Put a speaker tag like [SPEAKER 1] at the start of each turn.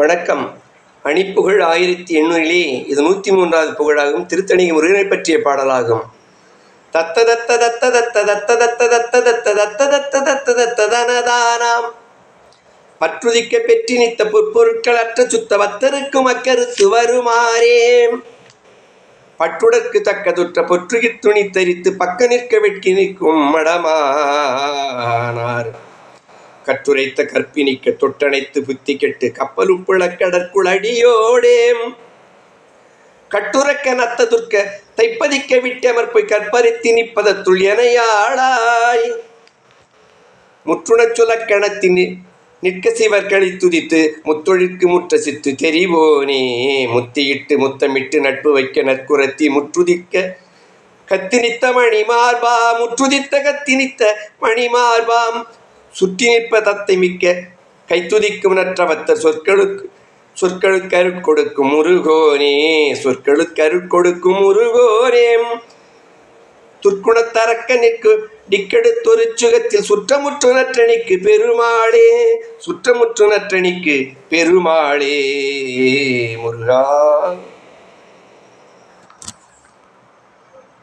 [SPEAKER 1] வணக்கம். அணிப்புகழ் ஆயிரத்தி எண்ணூறிலே இது நூற்றி மூன்றாவது புகழாகும். திருத்தணி முருகனை பற்றிய பாடலாகும். தத்த தத்த தத்த தத்த தத்த தத்த தத்த தத்த தத்த தத்த தத்த தத்த தனதானாம் மற்றுதிக்க பெற்றி நித்த பொற்பொருட்கள் அற்ற சுத்த வத்தருக்கும் அக்கருத்து வருமாறே தக்க துற்ற பொற்றுகித் துணி தரித்து பக்க நிற்க வெட்கி நிற்கும் மடமா கட்டுரைத்த கற்பினிக்க தொட்டணைத்து புத்தி கெட்டு கப்பலுப்புள கடற்குளடியோடேம் கட்டுரக்க நத்த துர்க்க தைப்பதிக்க விட்டமர்ப்பை கற்பறித்தி நிப்பதத்துள் எனையாளாய். முற்றுணச் சுலக்கணத்தின் நிற்க சிவர்களை துதித்து முத்தொழிற்கு முற்ற சித்து தெரிவோனே. முத்தியிட்டு முத்தமிட்டு நட்பு வைக்க நற்குரத்தி முற்றுதிக்க கத்தினித்த மணிமார்பாம் முற்றுதித்த கத்தினித்த மணிமார்பாம் சுற்றி நிற்ப தத்தை மிக்க கைத்துதிக்கும் நற்றவத்த சொற்களுக்கு சொற்களுக்கருட் கொடுக்கும் முருகோனே சொற்களுக்கருட் கொடுக்கும் முருகோனேம் துர்க்குணத்தரக்க நிற்கு டிக்கெடுத்தொரு சுகத்தில் சுற்றமுற்று நற்றணிக்கு பெருமாளே சுற்றமுற்று நற்றணிக்கு பெருமாளே முருகா.